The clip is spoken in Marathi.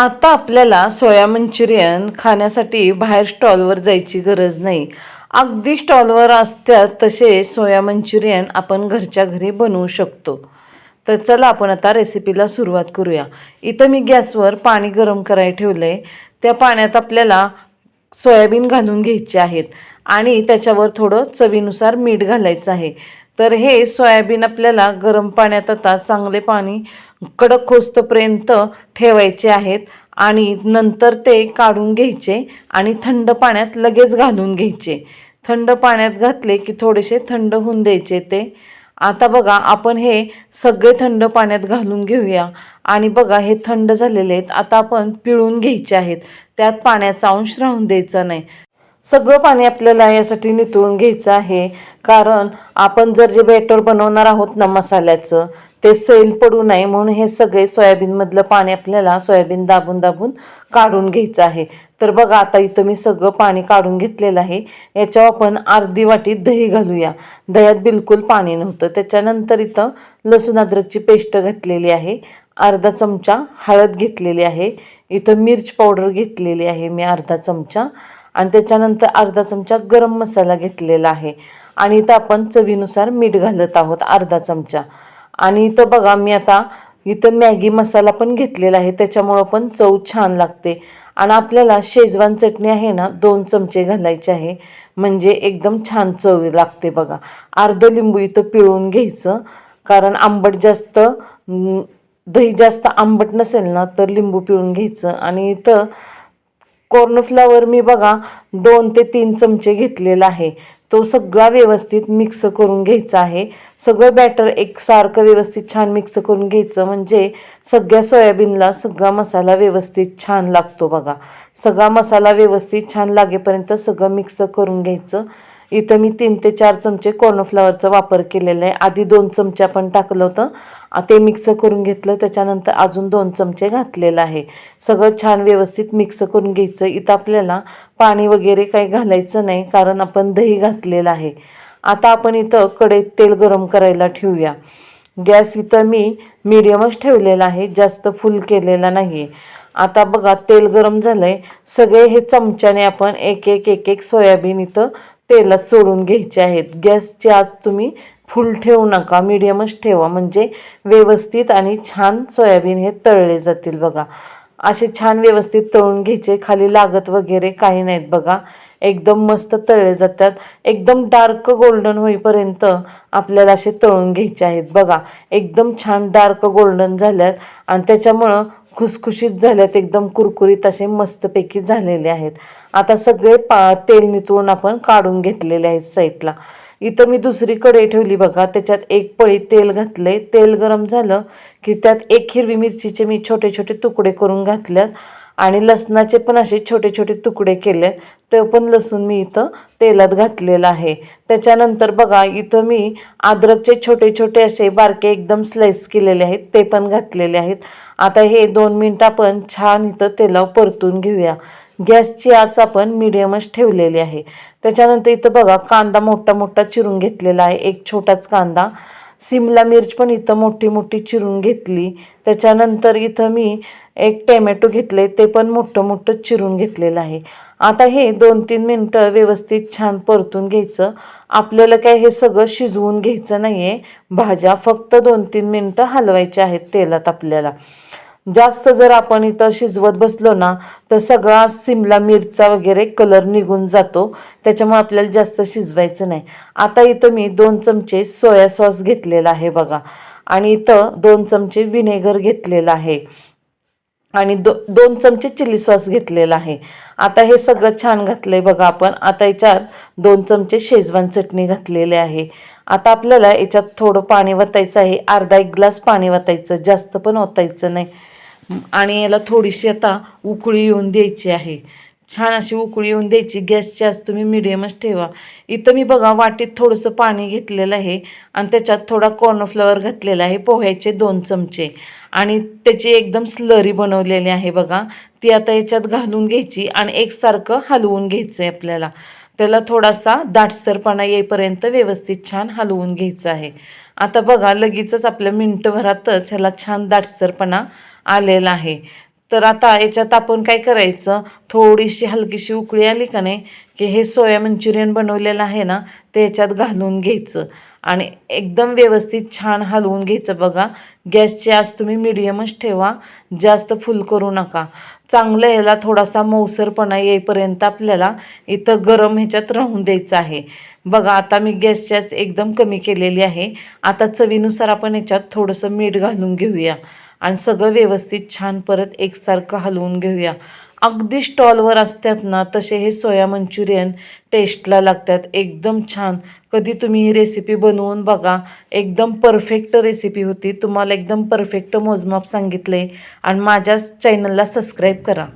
आता आपल्याला सोया मंचुरियन खाण्यासाठी बाहेर स्टॉलवर जायची गरज नाही. अगदी स्टॉलवर असतात तसे सोया मंचुरियन आपण घरच्या घरी बनवू शकतो. तर चला आपण आता रेसिपीला सुरुवात करूया. इथं मी गॅसवर पाणी गरम करायला ठेवलं आहे त्या पाण्यात आपल्याला सोयाबीन घालून घ्यायचे आहेत आणि त्याच्यावर थोडं चवीनुसार मीठ घालायचं आहे. तर हे सोयाबीन आपल्याला गरम पाण्यात आता चांगले पाणी कडक होस्तपर्यंत ठेवायचे आहेत आणि नंतर ते काढून घ्यायचे आणि थंड पाण्यात लगेच घालून घ्यायचे. थंड पाण्यात घातले की थोडेसे थंड होऊन द्यायचे ते. आता बघा आपण हे सगळे थंड पाण्यात घालून घेऊया. आणि बघा हे थंड झालेले आहेत. आता आपण पिळून घ्यायचे आहेत. त्यात पाण्याचा अंश राहून द्यायचा नाही. सगळं पाणी आपल्याला यासाठी नितळून घ्यायचं आहे. कारण आपण जर जे बॅटर बनवणार आहोत ना मसाल्याचं ते सैल पडू नये म्हणून हे सगळे सोयाबीनमधलं पाणी आपल्याला सोयाबीन दाबून दाबून काढून घ्यायचं आहे. तर बघा आता इथं मी सगळं पाणी काढून घेतलेलं आहे. याच्यावर आपण अर्धी वाटी दही घालूया. दह्यात बिलकुल पाणी नव्हतं. त्याच्यानंतर इथं लसूण अद्रकची पेस्ट घातलेली आहे. अर्धा चमचा हळद घेतलेली आहे. इथं मिर्च पावडर घेतलेली आहे मी अर्धा चमचा. आणि त्याच्यानंतर अर्धा चमचा गरम मसाला घेतलेला आहे. आणि इथं आपण चवीनुसार मीठ घालत आहोत अर्धा चमचा. आणि इथं बघा मी आता इथं मॅगी मसाला पण घेतलेला आहे. त्याच्यामुळं पण चव छान लागते. आणि आपल्याला शेजवान चटणी आहे ना दोन चमचे घालायचे आहे. म्हणजे एकदम छान चव लागते बघा. अर्धं लिंबू इथं पिळून घ्यायचं. कारण आंबट जास्त दही जास्त आंबट नसेल ना तर लिंबू पिळून घ्यायचं. आणि इथं कॉर्नफ्लावर मी बघा दोन ते तीन चमचे घेतलेला आहे. तो सगळा व्यवस्थित मिक्स करून घ्यायचा आहे. सगळं बॅटर एकसारखं व्यवस्थित छान मिक्स करून घ्यायचं म्हणजे सगळ्या सोयाबीनला सगळा मसाला व्यवस्थित छान लागतो बघा. सगळा मसाला व्यवस्थित छान लागेपर्यंत सगळं मिक्स करून घ्यायचं. इथं मी तीन ते चार चमचे कॉर्नफ्लॉवरचा वापर केलेला आहे. आधी दोन चमचे आपण टाकलं होतं. ते मिक्स करून घेतलं. त्याच्यानंतर अजून दोन चमचे घातलेलं आहे. सगळं छान व्यवस्थित मिक्स करून घ्यायचं. इथं आपल्याला पाणी वगैरे काही घालायचं नाही कारण आपण दही घातलेलं आहे. आता आपण इथं कढईत तेल गरम करायला ठेवूया. गॅस इथं मी मिडियमच ठेवलेला आहे. जास्त फुल केलेला नाही आहे आता बघा तेल गरम झालं आहे सगळे हे चमच्याने आपण एक एक एक एक सोयाबीन इथं तेलात सोडून घ्यायचे आहेत. गॅसची आज तुम्ही फुल ठेवू नका. मिडियमच ठेवा. म्हणजे व्यवस्थित आणि छान सोयाबीन हे तळले जातील बघा. असे छान व्यवस्थित तळून घ्यायचे. खाली लागत वगैरे काही नाहीत बघा. एकदम मस्त तळले जातात. एकदम डार्क गोल्डन होईपर्यंत आपल्याला असे तळून घ्यायचे आहेत बघा. एकदम छान डार्क गोल्डन झाल्यात. आणि त्याच्यामुळं खुसखुशीत झाल्यात एकदम कुरकुरीत असे मस्तपैकी झालेले आहेत. आता सगळे पा तेल नितळून आपण काढून घेतलेले आहेत साईडला इथं मी दुसरी कढई ठेवली बघा त्याच्यात एक पळी तेल घातले तेल गरम झालं की त्यात एक हिरवी मिरचीचे मी छोटे छोटे तुकडे करून घातल्यात आणि लसणाचे पण असे छोटे छोटे तुकडे केले ते पण लसूण मी इथं तेलात घातलेलं आहे. त्याच्यानंतर बघा इथं मी अद्रकचे छोटे छोटे असे बारके एकदम स्लाइस केलेले आहेत ते पण घातलेले आहेत. आता हे दोन मिनटं आपण छान इथं तेलावर परतून घेऊया. गॅसची आच आपण मिडियमच ठेवलेली आहे. त्याच्यानंतर इथं बघा कांदा मोठा मोठा चिरून घेतलेला आहे एक छोटाच कांदा. सिमला मिर्च पण इथं मोठी मोठी चिरून घेतली. त्याच्यानंतर इथं मी एक टॅमॅटो घेतले ते पण मोठं मोठं चिरून घेतलेलं आहे. आता हे दोन तीन मिनटं व्यवस्थित छान परतून घ्यायचं. आपल्याला काय हे सगळं शिजवून घ्यायचं नाही आहे भाज्या फक्त दोन तीन मिनटं हलवायच्या आहेत तेलात आपल्याला. जास्त जर आपण इथं शिजवत बसलो ना तर सगळा सिमला मिरचा वगैरे कलर निघून जातो. त्याच्यामुळे आपल्याला जास्त शिजवायचं नाही. आता इथं मी दोन चमचे सोया सॉस घेतलेला आहे बघा. आणि इथं दोन चमचे विनेगर घेतलेलं आहे. आणि दो दोन चमचे चिली सॉस घेतलेला आहे. आता हे सगळं छान घातलं आहे बघा आपण. आता याच्यात दोन चमचे शेजवान चटणी घातलेले आहे. आता आपल्याला याच्यात थोडं पाणी वतायचं आहे. अर्धा एक ग्लास पाणी वतायचं. जास्त पण ओतायचं नाही. आणि याला थोडीशी आता उकळी येऊन द्यायची आहे. छान अशी उकळी येऊन द्यायची. गॅसची आज तुम्ही मिडियमच ठेवा. इथं मी बघा वाटीत थोडंसं पाणी घेतलेलं आहे आणि त्याच्यात थोडा कॉर्नफ्लॉवर घातलेला आहे पोह्याचे दोन चमचे. आणि त्याची एकदम स्लरी बनवलेली आहे बघा. ती आता याच्यात घालून घ्यायची आणि एकसारखं हलवून घ्यायचं आहे आपल्याला. त्याला थोडासा दाटसरपणा येईपर्यंत व्यवस्थित छान हलवून घ्यायचं आहे. आता बघा लगेचच आपल्या मिनटभरातच ह्याला छान दाटसरपणा आलेला आहे. तर आता याच्यात आपण काय करायचं? थोडीशी हलकीशी उकळी आली का नाही की हे सोया मंचुरियन बनवलेलं आहे ना ते याच्यात घालून घ्यायचं. आणि एकदम व्यवस्थित छान हलवून घ्यायचं बघा. गॅसची आज तुम्ही मिडियमच ठेवा. जास्त फुल करू नका. चांगलं ह्याला थोडासा मऊसरपणा येईपर्यंत आपल्याला इथं गरम ह्याच्यात राहून द्यायचं आहे. बघा आता मी गॅसच्याच एकदम कमी केलेली आहे. आता चवीनुसार आपण याच्यात थोडंसं मीठ घालून घेऊया. आणि सगळं व्यवस्थित छान परत एकसारखं हलवून घेऊया. अगदी स्टॉलवर असतात ना तसे हे सोया मंचुरियन टेस्टला लागतात. एकदम छान. कधी तुम्ही ही रेसिपी बनवून बघा. एकदम परफेक्ट रेसिपी होती. तुम्हाला एकदम परफेक्ट मोजमाप सांगितले आणि माझ्याच चॅनलला सबस्क्राईब करा.